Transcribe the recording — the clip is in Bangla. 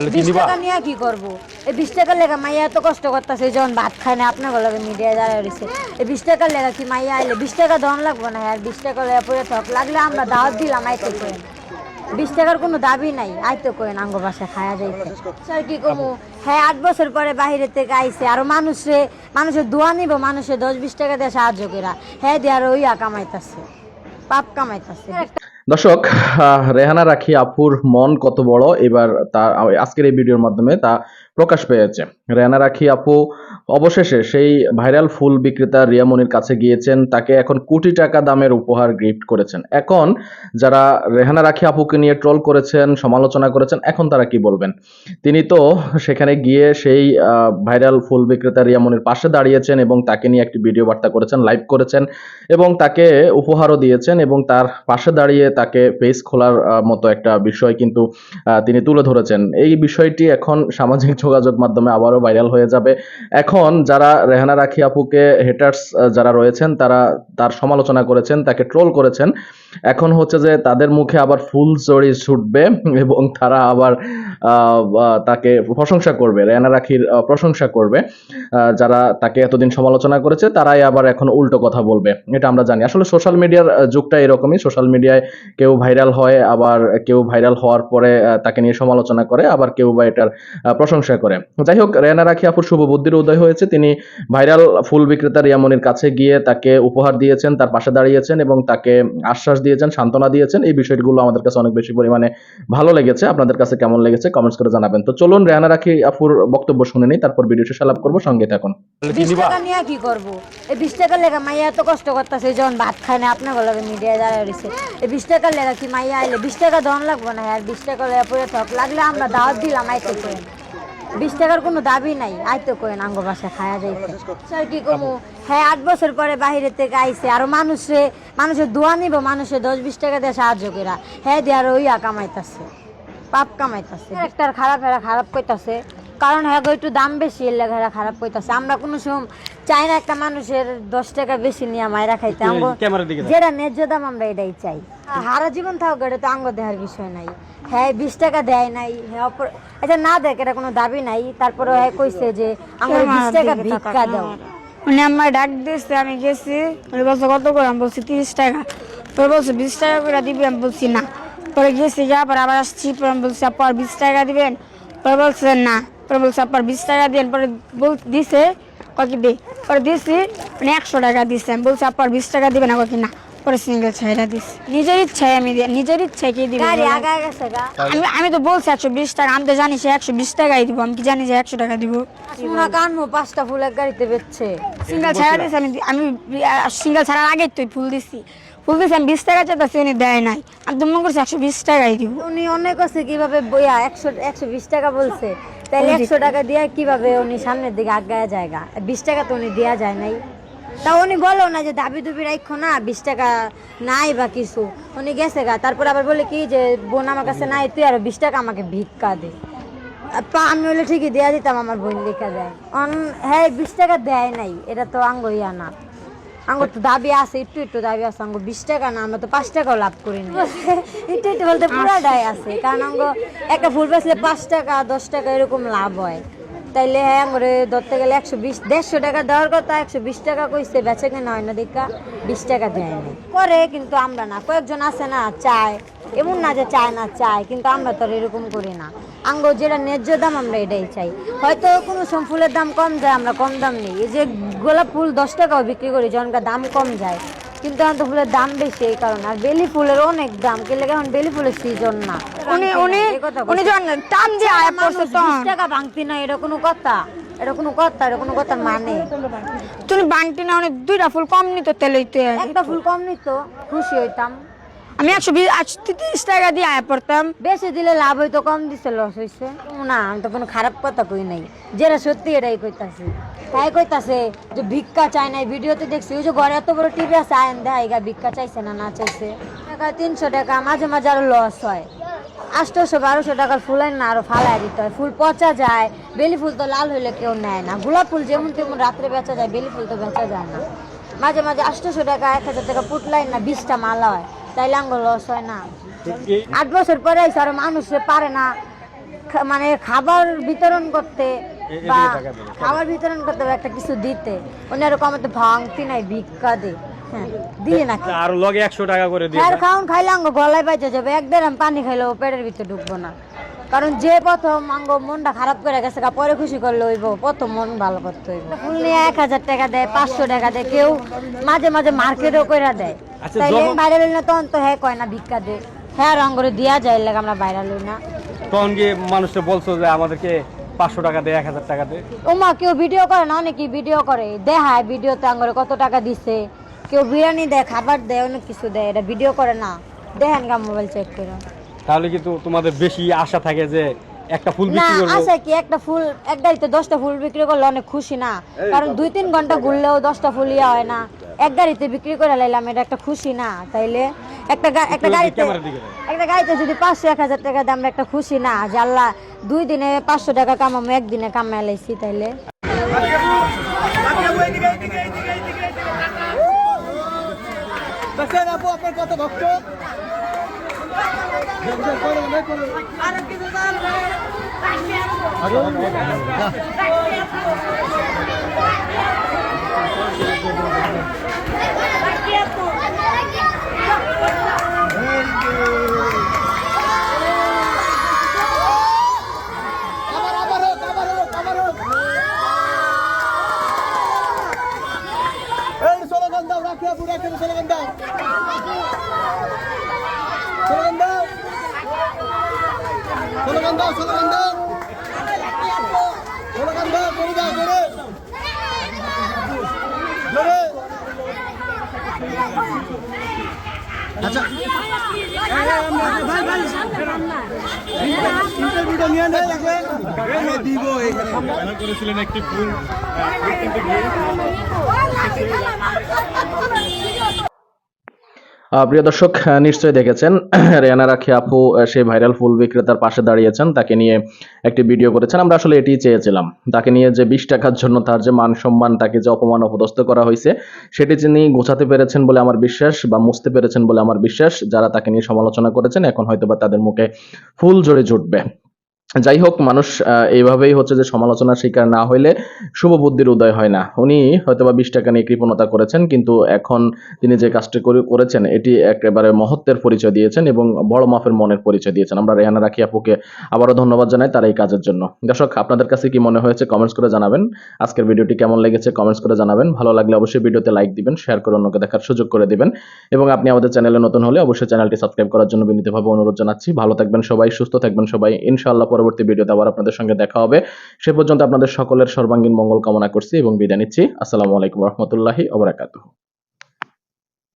বিশ টাকা নিয়ে কি করব? এই বিশ টাকার লেগা মাইয়া এত কষ্ট করতেছে যখন ভাত খায় না আপনার গলা মিডিয়া যারা রয়েছে এই বিশ টাকার লেগা কি মাইয়া আইলে বিশ টাকা দন লাগবো না আর বিশ টাকা পরে থাক লাগলে আমরা দাওয়াত দিলাম আইতে করেন বিশ টাকার কোনো দাবি নাই আইতে করেন আঙ্গ বাসা খায়া যাইতে। স্যার কি কমু? হ্যাঁ আট বছর পরে বাইরে থেকে আইছে আর মানুষে মানুষের দোয়া নিব মানুষের দশ বিশ টাকা দিয়ে সাহায্য করা হ্যাঁ দিয়ে আর ওইয়া কামাইতাছে পাপ কামাইতাছে। দর্শক রেহানা রাখি আপুর মন কত বড়? এবার তার আজকের এই ভিডিওর মাধ্যমে তা প্রকাশ পেয়েছে। রেহানা রাখি আপু, অবশেষে সেই ভাইরাল ফুল বিক্রেতা রিয়ামনির কাছে গিয়েছেন, তাকে এখন কোটি টাকা দামের উপহার গিফট করেছেন। এখন যারা রেহানা রাখি আপুকে নিয়ে ট্রল করেছেন, সমালোচনা করেছেন, এখন তারা কি বলবেন? তিনি তো সেখানে গিয়ে সেই ভাইরাল ফুল বিক্রেতা রিয়ামনির পাশে দাঁড়িয়েছেন এবং তাকে নিয়ে একটি ভিডিও বার্তা করেছেন, লাইভ করেছেন এবং তাকে উপহারও দিয়েছেন এবং তার পাশে দাঁড়িয়ে তাকে পেজ খোলার মতো একটা বিষয় কিন্তু তিনি তুলে ধরেছেন। এই বিষয়টি এখন সামাজিক যোগাযোগ মাধ্যমে আবারও ভাইরাল হয়ে যাবে। এখন যারা রেহানা রাখি আপুকে হেটার্স যারা রয়েছেন, তারা তার সমালোচনা করেছেন, তাকে ট্রোল করেছেন। এখন হচ্ছে যে তাদের মুখে আবার ফুল চড়ি ছুটবে এবং তারা আবার তাকে প্রশংসা করবে রেহানা রাখির প্রশংসা করবে। যারা তাকে এতদিন সমালোচনা করেছে, তারাই আবার এখন উল্টো কথা বলবে। এটা আমরা জানি। আসলে সোশ্যাল মিডিয়ার যুগটা এরকমই। সোশ্যাল মিডিয়ায় কেউ ভাইরাল হয়, আবার কেউ ভাইরাল হওয়ার পরে তাকে নিয়ে সমালোচনা করে, আবার কেউ বা এটার প্রশংসা করে। যাই হোক, রেনা রাখি আপুর শুভ বুদ্ধির উদয় হয়েছে। তিনি ভাইরাল ফুল বিক্রেতা রিয়ামনির কাছে গিয়ে তাকে উপহার দিয়েছেন, তার পাশে দাঁড়িয়েছেন এবং তাকে আশ্বাস দিয়েছেন সান্ত্বনা দিয়েছেন এই বিষয়গুলো আমাদের কাছে অনেক বেশি পরিমাণে ভালো লেগেছে। আপনাদের কাছে কেমন লেগেছে কমেন্টস করে জানাবেন। তো চলুন রেহানা রাখি আপুর বক্তব্য শুনে নিই তারপর ভিডিও শেষ আলাপ করব সঙ্গে থাকুন। বিশ টাকা নিয়ে কি করব? এই বিশ টাকার লেগা মাইয়া এত কষ্ট করতেছে যখন ভাত খায় না আপনার গলা মিডিয়া যারা রয়েছে। এই বিশ টাকার লেগা কি মাইয়া আইলে বিশ টাকা দন লাগবো না? আর বিশ টাকা লেগা পরে থাক লাগলে আমরা দাওয়াত দিলাম আইতে বিশ টাকার কোনো দাবি নাই। আইতো কই নাঙ্গ বাসা খায়া যাইছে স্যার, কি কমু? হ্যাঁ আট বছর পরে বাহিরে থেকে আইছে। আর মানুষে মানুষের দোয়া নিব, মানুষে দশ বিশ টাকা দিয়ে সাহায্য করা হ্যাঁ দিয়ে আর ওইয়া কামাইতাছে। পাপ কামাইতাছে। একটা খারাপ এরা খারাপ কইতাছে। কারণ হ্যাঁ গো একটু দাম বেশি এর লেগে খারাপ কইতাছে। আমরা কোনো সময় চাই না একটা মানুষের দশ টাকা বেশি নিয়ে মায়েরা খাইতে। আঙ্গ যেটা ন্যায্য দাম আমরা এটাই চাই। হারা জীবন থাক এটা তো আঙ্গ দেওয়ার বিষয় নাই। হ্যাঁ বিশ টাকা দেয় নাই হ্যাঁ আচ্ছা না দেখ এটা কোনো দাবি নাই। তারপরে হ্যাঁ কইছে যে আমার বিশ টাকা ভিক্ষা দাও। উনি আমার ডাক দিয়েছে আমি গেছি। উনি বলছে কত করে? আমি বলছি তিরিশ টাকা। পরে বলছে বিশ টাকা করে দিবি? আমি বলছি না। পরে গেছি যা পরে আবার আসছি। পরে আমি বলছি আপনার বিশ টাকা দিবেন? পরে বলছে না। পরে বলছে আপনার বিশ টাকা দিবেন পরে বল দিছে ককি দে? পরে দিছি মানে একশো টাকা দিছে। আমি বলছি আপনার বিশ টাকা দিবেন না ককি না? পরে সিঙ্গেল ছাইরা দিছে। নিজের ইচ্ছায় আমি দি- নিজের ইচ্ছায় কি দিবে আমি আমি তো বলছি একশো বিশ টাকা আমি তো জানি সে একশো বিশ টাকাই দিব। আমি কি জানি যে একশো টাকা দিব? শোনা কানমু পাঁচটা ফুল এক গাড়িতে বেচছে। সিঙ্গেল ছাড়া দিছি আমি আমি সিঙ্গেল ছাড়ার আগে তুই ফুল দিছি। ফুল দিছি আমি বিশ টাকা চাইতেছি উনি দেয় নাই। আমি তো মনে করছি একশো বিশ টাকাই দিব। উনি অনেক আছে কীভাবে বইয়া একশো একশো বিশ টাকা বলছে। তাহলে একশো টাকা দিয়ে কীভাবে উনি সামনের দিকে আগায় জায়গা বিশ টাকা তো উনি দেওয়া যায় নাই। তা উনি বলো না যে দাবি দুবি রাখো না বিশ টাকা নাই বা কিছু। উনি গেছে গা। তারপর আবার বলে কি যে বোন আমার কাছে নাই তুই আর বিশ টাকা আমাকে ভিক্ষা দে। পা আমি বলে ঠিকই দেয়া দিতাম আমার বোন লেখা দেয়। অন হ্যাঁ বিশ টাকা দেয় নাই। এটা তো আঙ্গ ইয়া না। আঙ্গ তো দাবি আছে, একটু একটু দাবি আছে আঙ্গ বিশ টাকা না, আমরা তো পাঁচ টাকাও লাভ করি না একটু একটু বলতে পুরাটাই আছে, কারণ আঙ্গ একটা ফুল বেচলে পাঁচ টাকা, দশ টাকা এরকম লাভ হয়। তাইলে হ্যাঁ আঙ্গরে ধরতে গেলে একশো বিশ, দেড়শো টাকা দেওয়ার কথা, একশো বিশ টাকা কইছে, বেচে কেনা হয় না দেখা, বিশ টাকা দেয় করে কিন্তু আমরা না, কয়েকজন আছে না, চায়, এমন না যে চায় না, চায়, কিন্তু আমরা তো এরকম করি না। আঙ্গ যেটা ন্যায্য দাম আমরা এটাই চাই। হয়তো কোনো সব ফুলের দাম কম যায় আমরা কম দাম নিই। এই যে গোলাপ ফুল দশ টাকাও বিক্রি করি যখনকার দাম কম যায়। কিন্তু এখন তো ফুলের দাম বেশি এই কারণে। আর বেলি ফুলের অনেক দাম কে লেগে এখন বেলি ফুলের সিজন না। উনি উনি উনি। যখন টান দিয়ে আয় পড়ছে বিশ টাকা ভাঙতি না এটা কোনো কথা। এটা কোনো কথা এটা কোনো কথা মানে। তুমি বাংটি না অনেক দুইটা ফুল কম নিত তেলে একটা ফুল কম নিত খুশি হইতাম। আমি একশো বিশ তিরিশ টাকা দিয়ে আয় পড়তাম। বেশি দিলে লাভ হইতো, কম দিছে লস হইছে। না, আমি তো কোনো খারাপ কথা কই নাই। যেটা সত্যি, এটাই কইতাছি। তাই কইতাছে যে ভিক্ষা চায় নাই। ভিডিওতে দেখছি, ওই যে ঘরে এত বড় টিভি আছে, আয়ন গা ভিক্ষা চাইছে না না চাইছে। টাকা তিনশো টাকা, মাঝে মাঝে আরও লস হয়। আটশোশো বারোশো টাকার ফুল না আরও ফালাই দিতে হয়। ফুল পচা যায়, বেলি ফুল তো লাল হইলে কেউ নেয় না। গোলাপ ফুল যেমন তেমন রাত্রে বেচা যায়, বেলি ফুল তো বেচা যায় না। মাঝে মাঝে আষ্টশো টাকা, এক হাজার টাকা পুটলাইন না, বিশটা মালা হয়। তাইলে আঙ্গ লস হয় না। আট বছর পরে আর মানুষে পারে না। মানে খাবার বিতরণ করতে বা। খাবার বিতরণ করতে বা একটা কিছু দিতে উনি আমাদের ভাঙতি নাই ভিক্ষা দে। হ্যাঁ দিয়ে আর লগে একশো টাকা করে দিয়ে দেয়। খাইলে আঙ্গ গলায় বাইচে যাবে। এক দেড় পানি খাইলেও পেটের ভিতরে ঢুকবো না। কারণ যে প্রথম আঙ্গ মনটা খারাপ করে গেছে পরে খুশি করলে হইব প্রথম মন ভালো করতে হইব। ফুল নিয়ে এক হাজার টাকা দেয় পাঁচশো টাকা দেয় কেউ মাঝে মাঝে মার্কেটও করে দেয়। তাইলে বাইরে লই না তখন তো হ্যাঁ কয় না ভিক্ষা দে। হ্যাঁ রঙ করে দিয়া যায় লাগে আমরা বাইরে লই না। তখন গিয়ে মানুষটা বলছো যে আমাদেরকে পাঁচশো টাকা দেয় এক হাজার টাকা দেয় ওমা কেউ ভিডিও করে না? অনেকেই ভিডিও করে। দেখায় ভিডিওতে আঙ্গরে কত টাকা দিছে। কেউ বিরিয়ানি দেয় খাবার দেয় অনেক কিছু দেয়। এটা ভিডিও করে না। দেখেন গা মোবাইল চেক করে। তাহলে কিন্তু তোমাদের বেশি আশা থাকে যে একটা ফুল না বিক্রি করব। আছে কি একটা ফুল এক গাড়িতে দশটা ফুল বিক্রি করলে অনেক খুশি না? কারণ দুই তিন ঘণ্টা ঘুরলেও দশটা ফুল ইয়া হয় না। এক গাড়িতে বিক্রি করে লাইলাম এটা একটা খুশি না তাইলে একটা গা- একটা গাড়িতে। একটা গাড়িতে যদি পাঁচশো এক হাজার টাকা দাম একটা খুশি না যে আল্লাহ দুই দিনে পাঁচশো টাকা কামাবো একদিনে কামাই লাইছি তাইলে স্লোগান দাও রাখিয়া পুরা করে স্লোগান দাও স্লোগান দাও স্লোগান দাও স্লোগান দাও স্লোগান দাও করে দাও করে জোরে আচ্ছা ভাই ভাই ইন্টারভিউটা নিয়ে নেই লাগবে দিব এখানে আহ, প্রিয় দর্শক নিশ্চয়ই দেখেছেন, রেয়ানা রাখি আপু সেই ভাইরাল ফুল বিক্রেতার পাশে দাঁড়িয়েছেন, তাকে নিয়ে একটি ভিডিও করেছেন। আমরা আসলে এটি চেয়েছিলাম। তাকে নিয়ে যে বিশ টাকার জন্য তার যে মান সম্মান, তাকে যে অপমান অপদস্থ করা হয়েছে, সেটি তিনি গোছাতে পেরেছেন বলে আমার বিশ্বাস বা মুছতে পেরেছেন বলে আমার বিশ্বাস। যারা তাকে নিয়ে সমালোচনা করেছেন, এখন হয়তোবা তাদের মুখে ফুল জড়ে জুটবে। যাই হোক মানুষ এইভাবেই হচ্ছে যে সমালোচনার শিকার না হইলে শুভ বুদ্ধির উদয় হয় না। উনি হয়তোবা বিশ টাকা নিয়ে কৃপণতা করেছেন, কিন্তু এখন তিনি যে কাজটি করে- করেছেন, এটি একেবারে মহত্বের পরিচয় দিয়েছেন এবং বড় মাপের মনের পরিচয় দিয়েছেন। আমরা রেহানা রাখি আপুকে। আবারও ধন্যবাদ জানাই তার এই কাজের জন্য। দর্শক, আপনাদের কাছে কি মনে হয়েছে কমেন্টস করে জানাবেন। আজকের ভিডিওটি কেমন লেগেছে কমেন্টস করে জানাবেন। ভালো লাগলে অবশ্যই ভিডিওতে লাইক দিবেন শেয়ার করে অন্যকে দেখার সুযোগ করে দিবেন এবং আপনি আমাদের চ্যানেলে নতুন হলে অবশ্যই চ্যানেলটি সাবস্ক্রাইব করার জন্য বিনীতভাবে অনুরোধ জানাচ্ছি। ভালো থাকবেন সবাই, সুস্থ থাকবেন সবাই। ইনশাআল্লাহ পরবর্তী ভিডিওতে আবার আপনাদের সঙ্গে দেখা হবে। সে পর্যন্ত আপনাদের সকলের সর্বাঙ্গীন মঙ্গল কামনা করছি এবং বিদায় নিচ্ছি। আসসালামু আলাইকুম রহমতুল্লাহি ওবরাকাতুহ